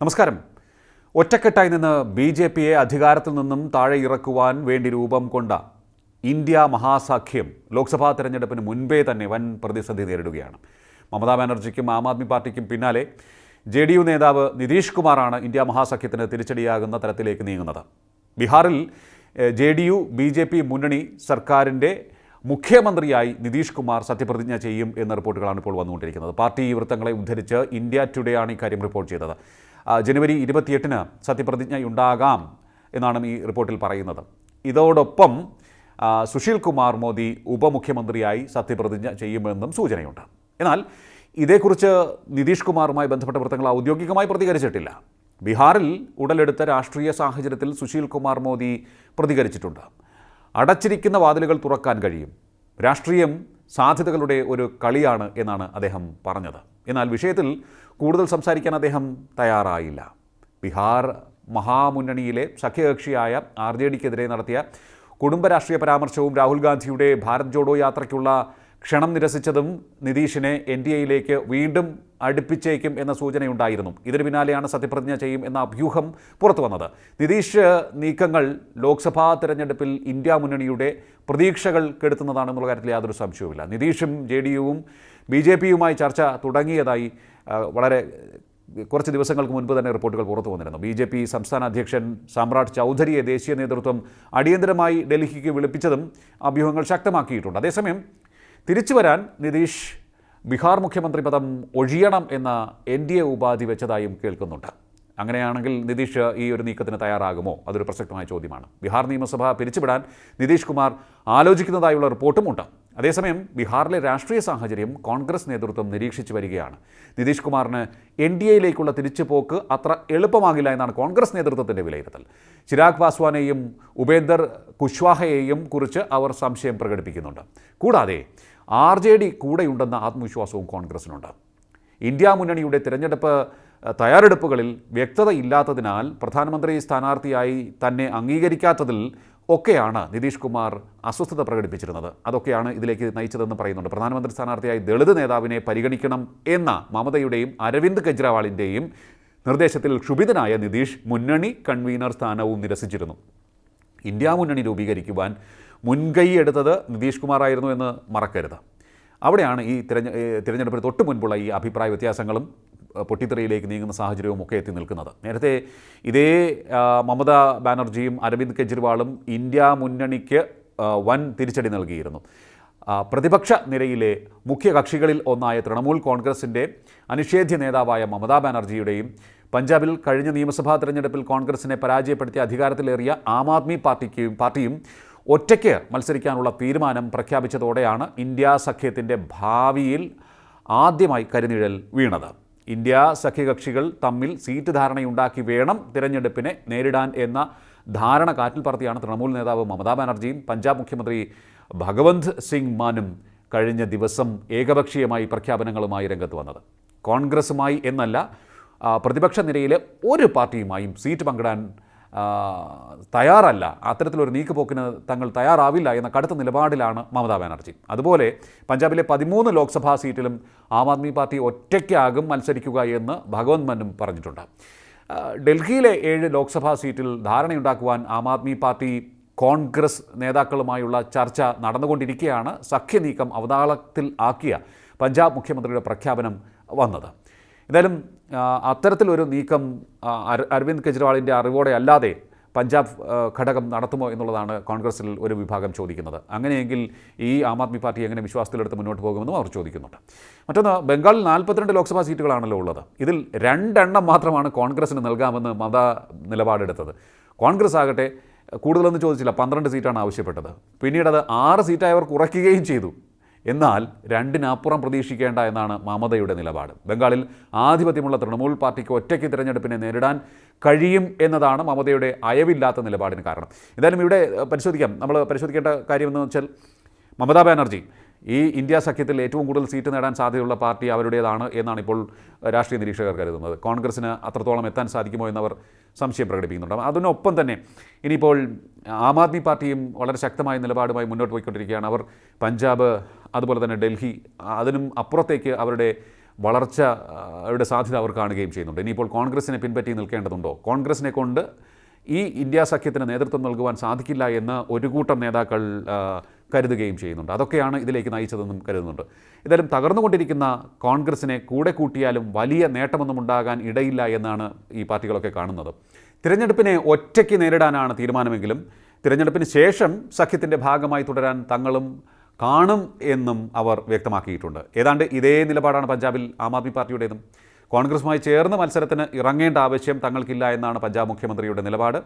നമസ്കാരം. ഒറ്റക്കെട്ടായി നിന്ന് ബി ജെ പിയെ അധികാരത്തിൽ നിന്നും താഴെ ഇറക്കുവാൻ വേണ്ടി രൂപം കൊണ്ട ഇന്ത്യ മഹാസഖ്യം ലോക്സഭാ തെരഞ്ഞെടുപ്പിന് മുൻപേ തന്നെ വൻ പ്രതിസന്ധി നേരിടുകയാണ്. മമതാ ബാനർജിക്കും ആം ആദ്മി പാർട്ടിക്കും പിന്നാലെ ജെ ഡി യു നേതാവ് നിതീഷ് കുമാറാണ് ഇന്ത്യ മഹാസഖ്യത്തിന് തിരിച്ചടിയാകുന്ന തരത്തിലേക്ക് നീങ്ങുന്നത്. ബീഹാറിൽ J D U B J P മുന്നണി സർക്കാരിന്റെ മുഖ്യമന്ത്രിയായി നിതീഷ് കുമാർ സത്യപ്രതിജ്ഞ ചെയ്യും എന്ന റിപ്പോർട്ടുകളാണ് ഇപ്പോൾ വന്നുകൊണ്ടിരിക്കുന്നത്. പാർട്ടി വൃത്തങ്ങളെ ഉദ്ധരിച്ച് ഇന്ത്യ ടുഡേ ആണ് ഇക്കാര്യം റിപ്പോർട്ട് ചെയ്തത്. ജനുവരി ഇരുപത്തിയെട്ടിന് സത്യപ്രതിജ്ഞയുണ്ടാകാം എന്നാണ് ഈ റിപ്പോർട്ടിൽ പറയുന്നത്. ഇതോടൊപ്പം സുശീൽ കുമാർ മോദി ഉപമുഖ്യമന്ത്രിയായി സത്യപ്രതിജ്ഞ ചെയ്യുമെന്നും സൂചനയുണ്ട്. എന്നാൽ ഇതേക്കുറിച്ച് നിതീഷ് കുമാറുമായി ബന്ധപ്പെട്ട വൃത്തങ്ങൾ ഔദ്യോഗികമായി പ്രതികരിച്ചിട്ടില്ല. ബീഹാറിൽ ഉടലെടുത്ത രാഷ്ട്രീയ സാഹചര്യത്തിൽ സുശീൽ കുമാർ മോദി പ്രതികരിച്ചിട്ടുണ്ട്. അടച്ചിരിക്കുന്ന വാതിലുകൾ തുറക്കാൻ കഴിയും. രാഷ്ട്രീയം സാധ്യതകളുടെ ഒരു കളിയാണ് എന്നാണ് അദ്ദേഹം പറഞ്ഞത്. എന്നാൽ വിഷയത്തിൽ കൂടുതൽ സംസാരിക്കാൻ അദ്ദേഹം തയ്യാറായില്ല. ബീഹാർ മഹാമുന്നണിയിലെ സഖ്യകക്ഷിയായ ആർ ജെ ഡിക്കെതിരെ നടത്തിയ കുടുംബ രാഷ്ട്രീയ പരാമർശവും രാഹുൽ ഗാന്ധിയുടെ ഭാരത് ജോഡോ യാത്രയ്ക്കുള്ള ക്ഷണം നിരസിച്ചതും നിതീഷിനെ എൻ ഡി എയിലേക്ക് വീണ്ടും അടുപ്പിച്ചേക്കും എന്ന സൂചനയുണ്ടായിരുന്നു. ഇതിന് പിന്നാലെയാണ് സത്യപ്രതിജ്ഞ ചെയ്യും എന്ന അഭ്യൂഹം പുറത്തു വന്നത്. നിതീഷ് നീക്കങ്ങൾ ലോക്സഭാ തെരഞ്ഞെടുപ്പിൽ ഇന്ത്യ മുന്നണിയുടെ പ്രതീക്ഷകൾ കെടുത്തുന്നതാണെന്നുള്ള കാര്യത്തിൽ യാതൊരു സംശയവുമില്ല. നിതീഷും ജെ ഡി യുവും ബി ജെ പിയുമായി ചർച്ച തുടങ്ങിയതായി വളരെ കുറച്ച് ദിവസങ്ങൾക്ക് മുൻപ് തന്നെ റിപ്പോർട്ടുകൾ പുറത്തു വന്നിരുന്നു. ബി ജെ പി സംസ്ഥാന അധ്യക്ഷൻ സാമ്രാട്ട് ചൗധരിയെ ദേശീയ നേതൃത്വം അടിയന്തരമായി ഡൽഹിക്ക് വിളിപ്പിച്ചതും അഭ്യൂഹങ്ങൾ ശക്തമാക്കിയിട്ടുണ്ട്. അതേസമയം തിരിച്ചു വരാൻ നിതീഷ് ബീഹാർ മുഖ്യമന്ത്രി പദം ഒഴിയണം എന്ന എൻ ഡി എ ഉപാധി വെച്ചതായും കേൾക്കുന്നുണ്ട്. അങ്ങനെയാണെങ്കിൽ നിതീഷ് ഈ ഒരു നീക്കത്തിന് തയ്യാറാകുമോ? അതൊരു പ്രസക്തമായ ചോദ്യമാണ്. ബീഹാർ നിയമസഭ പിരിച്ചുവിടാൻ നിതീഷ് കുമാർ ആലോചിക്കുന്നതായുള്ള റിപ്പോർട്ടുമുണ്ട്. അതേസമയം ബീഹാറിലെ രാഷ്ട്രീയ സാഹചര്യം കോൺഗ്രസ് നേതൃത്വം നിരീക്ഷിച്ചു വരികയാണ്. നിതീഷ് കുമാറിന് എൻ ഡി എയിലേക്കുള്ള തിരിച്ചുപോക്ക് അത്ര എളുപ്പമാകില്ല എന്നാണ് കോൺഗ്രസ് നേതൃത്വത്തിന്റെ വിലയിരുത്തൽ. ചിരാഗ് പാസ്വാനെയും ഉപേന്ദർ കുശ്വാഹയെയും കുറിച്ച് അവർ സംശയം പ്രകടിപ്പിക്കുന്നുണ്ട്. കൂടാതെ ആർ ജെ ഡി കൂടെയുണ്ടെന്ന ആത്മവിശ്വാസവും കോൺഗ്രസിനുണ്ട്. ഇന്ത്യ മുന്നണിയുടെ തിരഞ്ഞെടുപ്പ് തയ്യാറെടുപ്പുകളിൽ വ്യക്തതയില്ലാത്തതിനാൽ പ്രധാനമന്ത്രി സ്ഥാനാർത്ഥിയായി തന്നെ അംഗീകരിക്കാത്തതിൽ ഒക്കെയാണ് നിതീഷ് കുമാർ അസ്വസ്ഥത പ്രകടിപ്പിച്ചിരുന്നത്. അതൊക്കെയാണ് ഇതിലേക്ക് നയിച്ചതെന്ന് പറയുന്നുണ്ട്. പ്രധാനമന്ത്രി സ്ഥാനാർത്ഥിയായി ദളിത് നേതാവിനെ പരിഗണിക്കണം എന്ന മമതയുടെയും അരവിന്ദ് കെജ്രിവാളിന്റെയും നിർദ്ദേശത്തിൽ ക്ഷുഭിതനായ നിതീഷ് മുന്നണി കൺവീനർ സ്ഥാനവും നിരസിച്ചിരുന്നു. ഇന്ത്യ മുന്നണി രൂപീകരിക്കുവാൻ മുൻകൈ എടുത്തത് നിതീഷ് കുമാറായിരുന്നു എന്ന് മറക്കരുത്. അവിടെയാണ് ഈ തിരഞ്ഞ തിരഞ്ഞെടുപ്പിന് തൊട്ട് മുൻപുള്ള ഈ അഭിപ്രായ വ്യത്യാസങ്ങളും പൊട്ടിത്തെറിയിലേക്ക് നീങ്ങുന്ന സാഹചര്യവും ഒക്കെ എത്തി നിൽക്കുന്നത്. നേരത്തെ ഇതേ മമത ബാനർജിയും അരവിന്ദ് കെജ്രിവാളും ഇന്ത്യ മുന്നണിക്ക് വൻ തിരിച്ചടി നൽകിയിരുന്നു. പ്രതിപക്ഷ നിരയിലെ മുഖ്യ കക്ഷികളിൽ ഒന്നായ തൃണമൂൽ കോൺഗ്രസിന്റെ അനിഷേധ്യ നേതാവായ മമതാ ബാനർജിയുടെയും പഞ്ചാബിൽ കഴിഞ്ഞ നിയമസഭാ തെരഞ്ഞെടുപ്പിൽ കോൺഗ്രസിനെ പരാജയപ്പെടുത്തി അധികാരത്തിലേറിയ ആം ആദ്മി പാർട്ടിക്കും പാർട്ടിയും ഒറ്റയ്ക്ക് മത്സരിക്കാനുള്ള തീരുമാനം പ്രഖ്യാപിച്ചതോടെയാണ് ഇന്ത്യ സഖ്യത്തിന്റെ ഭാവിയിൽ ആദ്യമായി കരിനിഴൽ വീണത്. ഇന്ത്യ സഖ്യകക്ഷികൾ തമ്മിൽ സീറ്റ് ധാരണയുണ്ടാക്കി വേണം തിരഞ്ഞെടുപ്പിനെ നേരിടാൻ എന്ന ധാരണ കാറ്റിൽ പറത്തിയാണ് തൃണമൂൽ നേതാവ് മമതാ ബാനർജിയും പഞ്ചാബ് മുഖ്യമന്ത്രി ഭഗവന്ത് സിംഗ് മാനും കഴിഞ്ഞ ദിവസം ഏകപക്ഷീയമായി പ്രഖ്യാപനങ്ങളുമായി രംഗത്ത് വന്നത്. കോൺഗ്രസുമായി എന്നല്ല പ്രതിപക്ഷ നിരയിലെ ഒരു പാർട്ടിയുമായും സീറ്റ് പങ്കിടാൻ തയ്യാറല്ല. അത്തരത്തിലൊരു നീക്കുപോക്കിന് തങ്ങൾ തയ്യാറാവില്ല എന്ന കടുത്ത നിലപാടിലാണ് മമതാ ബാനർജി. അതുപോലെ പഞ്ചാബിലെ പതിമൂന്ന് ലോക്സഭാ സീറ്റിലും ആം ആദ്മി പാർട്ടി ഒറ്റയ്ക്കാകും മത്സരിക്കുക എന്ന് ഭഗവന്ത് മന്നും പറഞ്ഞിട്ടുണ്ട്. ഡൽഹിയിലെ ഏഴ് ലോക്സഭാ സീറ്റിൽ ധാരണയുണ്ടാക്കുവാൻ ആം ആദ്മി പാർട്ടി കോൺഗ്രസ് നേതാക്കളുമായുള്ള ചർച്ച നടന്നുകൊണ്ടിരിക്കെയാണ് സഖ്യനീക്കം അവതാളത്തിൽ ആക്കിയ പഞ്ചാബ് മുഖ്യമന്ത്രിയുടെ പ്രഖ്യാപനം വന്നത്. എന്തായാലും അത്തരത്തിലൊരു നീക്കം അരവിന്ദ് കെജ്രിവാളിന്റെ അറിവോടെ അല്ലാതെ പഞ്ചാബ് ഘടകം നടത്തുമോ എന്നുള്ളതാണ് കോൺഗ്രസിൽ ഒരു വിഭാഗം ചോദിക്കുന്നത്. അങ്ങനെയെങ്കിൽ ഈ ആം ആദ്മി പാർട്ടി എങ്ങനെ വിശ്വാസത്തിലെടുത്ത് മുന്നോട്ട് പോകുമെന്നും അവർ ചോദിക്കുന്നുണ്ട്. മറ്റൊന്ന് ബംഗാളിൽ നാൽപ്പത്തിരണ്ട് ലോക്സഭാ സീറ്റുകളാണല്ലോ ഉള്ളത്. ഇതിൽ രണ്ടെണ്ണം മാത്രമാണ് കോൺഗ്രസിന് നൽകാമെന്ന് മത നിലപാടെടുത്തത്. കോൺഗ്രസ് ആകട്ടെ കൂടുതലൊന്നും ചോദിച്ചില്ല പന്ത്രണ്ട് സീറ്റാണ് ആവശ്യപ്പെട്ടത്. പിന്നീട് അത് ആറ് സീറ്റായവർ കുറയ്ക്കുകയും ചെയ്തു. എന്നാൽ രണ്ടിനപ്പുറം പ്രതീക്ഷിക്കേണ്ട എന്നാണ് മമതയുടെ നിലപാട്. ബംഗാളിൽ ആധിപത്യമുള്ള തൃണമൂൽ പാർട്ടിക്ക് ഒറ്റയ്ക്ക് തിരഞ്ഞെടുപ്പിനെ നേരിടാൻ കഴിയും എന്നതാണ് മമതയുടെ അയവില്ലാത്ത നിലപാടിന് കാരണം. എന്തായാലും ഇവിടെ പരിശോധിക്കാം. നമ്മൾ പരിശോധിക്കേണ്ട കാര്യമെന്ന് വെച്ചാൽ മമതാ ബാനർജി ഈ ഇന്ത്യ സഖ്യത്തിൽ ഏറ്റവും കൂടുതൽ സീറ്റ് നേടാൻ സാധ്യതയുള്ള പാർട്ടി അവരുടേതാണ് എന്നാണ് ഇപ്പോൾ രാഷ്ട്രീയ നിരീക്ഷകർ കരുതുന്നത്. കോൺഗ്രസ്സിന് അത്രത്തോളം എത്താൻ സാധിക്കുമോ എന്നവർ സംശയം പ്രകടിപ്പിക്കുന്നുണ്ട്. അതിനൊപ്പം തന്നെ ഇനിയിപ്പോൾ ആം ആദ്മി പാർട്ടിയും വളരെ ശക്തമായ നിലപാടുമായി മുന്നോട്ട് പോയിക്കൊണ്ടിരിക്കുകയാണ്. അവർ പഞ്ചാബ് അതുപോലെ തന്നെ ഡൽഹി അതിനും അപ്പുറത്തേക്ക് അവരുടെ വളർച്ച അവരുടെ സാധ്യത അവർ കാണുകയും ചെയ്യുന്നുണ്ട്. ഇനിയിപ്പോൾ കോൺഗ്രസ്സിനെ പിൻപറ്റി നിൽക്കേണ്ടതുണ്ടോ? കോൺഗ്രസിനെ കൊണ്ട് ഈ ഇന്ത്യ സഖ്യത്തിന് നേതൃത്വം നൽകുവാൻ സാധിക്കില്ല എന്ന് ഒരു കൂട്ടം നേതാക്കൾ കരുതുകയും ചെയ്യുന്നുണ്ട്. അതൊക്കെയാണ് ഇതിലേക്ക് നയിച്ചതെന്നും കരുതുന്നുണ്ട്. ഏതായാലും തകർന്നുകൊണ്ടിരിക്കുന്ന കോൺഗ്രസിനെ കൂടെ കൂട്ടിയാലും വലിയ നേട്ടമൊന്നും ഉണ്ടാകാൻ ഇടയില്ല എന്നാണ് ഈ പാർട്ടികളൊക്കെ കാണുന്നത്. തിരഞ്ഞെടുപ്പിനെ ഒറ്റയ്ക്ക് നേരിടാനാണ് തീരുമാനമെങ്കിലും തിരഞ്ഞെടുപ്പിന് ശേഷം സഖ്യത്തിന്റെ ഭാഗമായി തുടരാൻ തങ്ങളും കാണും എന്നും അവർ വ്യക്തമാക്കിയിട്ടുണ്ട്. ഏതാണ്ട് ഇതേ നിലപാടാണ് പഞ്ചാബിൽ ആം ആദ്മി പാർട്ടിയുടേതും. കോൺഗ്രസുമായി ചേർന്ന് മത്സരത്തിന് ഇറങ്ങേണ്ട ആവശ്യം തങ്ങൾക്കില്ല എന്നാണ് പഞ്ചാബ് മുഖ്യമന്ത്രിയുടെ നിലപാട്.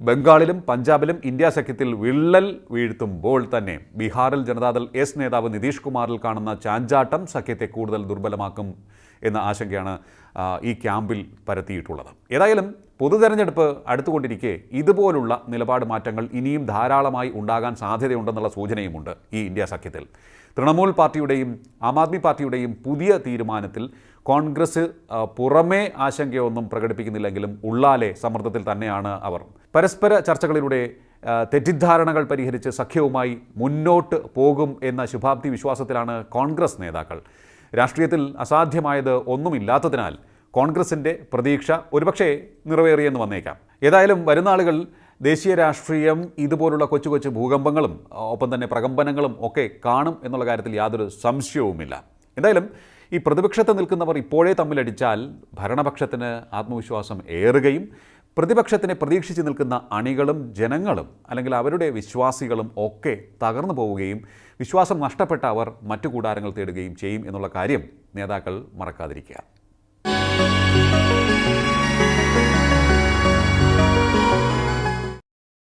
ബംഗാളിലും പഞ്ചാബിലും ഇന്ത്യ സഖ്യത്തിൽ വിള്ളൽ വീഴ്ത്തുമ്പോൾ തന്നെ ബീഹാറിൽ ജനതാദൾ എസ് നേതാവ് നിതീഷ് കുമാറിൽ കാണുന്ന ചാഞ്ചാട്ടം സഖ്യത്തെ കൂടുതൽ ദുർബലമാക്കും എന്ന ആശങ്കയാണ് ഈ ക്യാമ്പിൽ പരത്തിയിട്ടുള്ളത്. ഏതായാലും പൊതു തെരഞ്ഞെടുപ്പ് അടുത്തുകൊണ്ടിരിക്കെ ഇതുപോലുള്ള നിലപാട് മാറ്റങ്ങൾ ഇനിയും ധാരാളമായി ഉണ്ടാകാൻ സാധ്യതയുണ്ടെന്നുള്ള സൂചനയുമുണ്ട് ഈ ഇന്ത്യ സഖ്യത്തിൽ. തൃണമൂൽ പാർട്ടിയുടെയും ആം ആദ്മി പാർട്ടിയുടെയും പുതിയ തീരുമാനത്തിൽ കോൺഗ്രസ് പുറമേ ആശങ്കയൊന്നും പ്രകടിപ്പിക്കുന്നില്ലെങ്കിലും ഉള്ളാലെ സമ്മർദ്ദത്തിൽ തന്നെയാണ് അവർ. പരസ്പര ചർച്ചകളിലൂടെ തെറ്റിദ്ധാരണകൾ പരിഹരിച്ച് സഖ്യവുമായി മുന്നോട്ട് പോകും എന്ന ശുഭാപ്തി വിശ്വാസത്തിലാണ് കോൺഗ്രസ് നേതാക്കൾ. രാഷ്ട്രീയത്തിൽ അസാധ്യമായത് ഒന്നുമില്ലാത്തതിനാൽ കോൺഗ്രസിന്റെ പ്രതീക്ഷ ഒരുപക്ഷേ നിറവേറിയെന്ന് വന്നേക്കാം. ഏതായാലും വരുന്ന ആളുകൾ ദേശീയ രാഷ്ട്രീയം ഇതുപോലുള്ള കൊച്ചു കൊച്ചു ഭൂകമ്പങ്ങളും ഒപ്പം തന്നെ പ്രകമ്പനങ്ങളും ഒക്കെ കാണും എന്നുള്ള കാര്യത്തിൽ യാതൊരു സംശയവുമില്ല. എന്തായാലും ഈ പ്രതിപക്ഷത്ത് നിൽക്കുന്നവർ ഇപ്പോഴേ തമ്മിലടിച്ചാൽ ഭരണപക്ഷത്തിന് ആത്മവിശ്വാസം ഏറുകയും പ്രതിപക്ഷത്തിനെ പ്രതീക്ഷിച്ച് നിൽക്കുന്ന അണികളും ജനങ്ങളും അല്ലെങ്കിൽ അവരുടെ വിശ്വാസികളും ഒക്കെ തകർന്നു പോവുകയും വിശ്വാസം നഷ്ടപ്പെട്ട അവർ മറ്റു കൂടാരങ്ങൾ തേടുകയും ചെയ്യും എന്നുള്ള കാര്യം നേതാക്കൾ മറക്കാതിരിക്കുക.